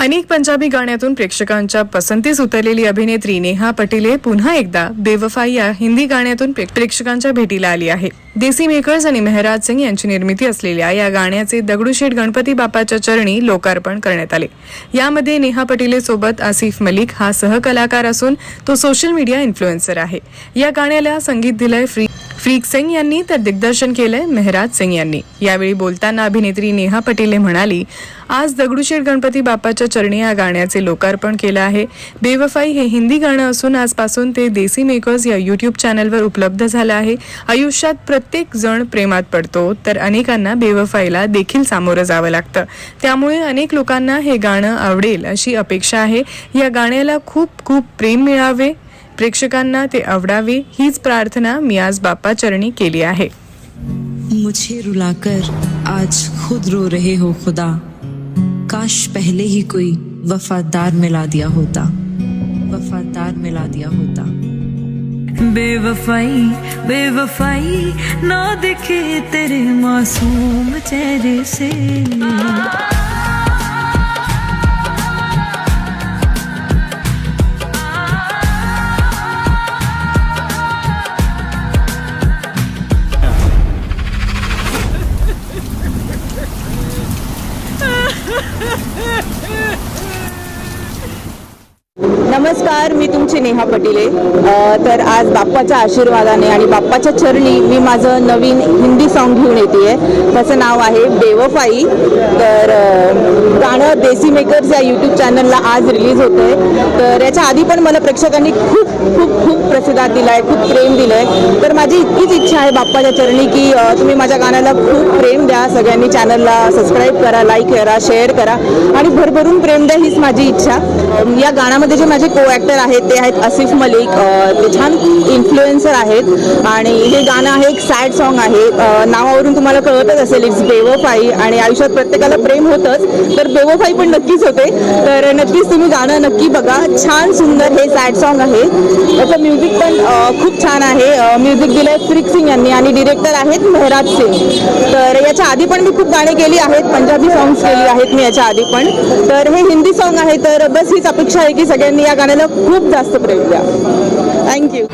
अनेक पंजाबी गाण्यातून प्रेक्षकांच्या पसंतीस उतरलेली अभिनेत्री नेहा पटेले पुन्हा एकदा बेवफाई या हिंदी गाण्यातून प्रे- प्रेक्षकांच्या भेटीला आली आहे. देसी मेकर्स आणि मेहराज सिंग यांची निर्मिती असलेल्या या गाण्याचे दगडूशेठ गणपती बाप्पाच्या चरणी लोकार्पण करण्यात आले. यामध्ये नेहा पटेले सोबत आसिफ मलिक हा सहकलाकार असून तो सोशल मीडिया इन्फ्लुएन्सर आहे. या गाण्याला संगीत दिलंय फ्री फ्रीक सिंग यांनी तर दिग्दर्शन केलंय मेहराज सिंग यांनी. यावेळी बोलताना अभिनेत्री नेहा पटेले म्हणाली आज दगडूशेठ गणपती बाप्पाच्या चरणी या गाण्याचे लोकार्पण केलं आहे. बेवफाई हे हिंदी गाणं असून आजपासून ते देसी मेकर्स या यूट्यूब चॅनलवर उपलब्ध झालं आहे. आयुष्यात प्रत्येक जण प्रेमात पडतो तर अनेकांना बेवफाईला देखील सामोरं जावं लागतं. त्यामुळे अनेक लोकांना हे गाणं आवडेल अशी अपेक्षा आहे. या गाण्याला खूप खूप प्रेम मिळावे. प्रेक्षकांना ते आवडावे हीच प्रार्थना मी आज बाप्पा चरणी केली आहे. मुझे रुलाकर आज खुद रो रहे हो खुदा. काश पहले ही कोई वफादार मिला दिया होता. वफादार मिला दिया होता. बेवफाई बेवफाई ना दिखे तेरे मासूम चेहरे से। Ha ha ha ha! नमस्कार मी तुमची नेहा पटिले. तर आज बाप्पाच्या आशीर्वादाने आणि बाप्पाच्या चरणी मी माझं नवीन हिंदी सॉन्ग घेऊन येते त्याचं नाव आहे बेवफाई. तर गाणं देसी मेकर्स या यूट्यूब चॅनलला आज रिलीज होतं आहे तर याच्या आधी पण मला प्रेक्षकांनी खूप खूप खूप प्रतिसाद दिला आहे खूप प्रेम दिलं आहे तर माझी इतकीच इच्छा आहे बाप्पाच्या चरणी की तुम्ही माझ्या गाण्याला खूप प्रेम द्या. सगळ्यांनी चॅनलला सबस्क्राईब करा लाईक करा शेअर करा. आणि भरभरून प्रेम द्या हीच माझी इच्छा. या गाण्यामध्ये जे माझे को ॲक्टर आहेत ते आहेत आसिफ मलिक ते छान इन्फ्लुएन्सर आहेत. आणि हे गाणं आहे एक सॅड सॉन्ग आहे. नावावरून तुम्हाला कळतच असेल इट्स बेवफाई आणि आयुष्यात प्रत्येकाला प्रेम होतंच तर बेवफाई पण नक्कीच होते. तर नक्कीच तुम्ही गाणं नक्की बघा. छान सुंदर हे सॅड सॉन्ग आहे. त्याचं म्युझिक पण खूप छान आहे. म्युझिक दिलंय फ्रिक सिंग यांनी आणि डिरेक्टर आहेत मेहराज सिंग. तर याच्या आधी पण मी खूप गाणी केली आहेत पंजाबी सॉंग्स केली आहेत मी याच्या आधी पण. तर हे हिंदी सॉन्ग आहे तर बस हीच अपेक्षा आहे की सगळ्यांनी या गाण्याला खूप जास्त प्रेम द्या. थँक्यू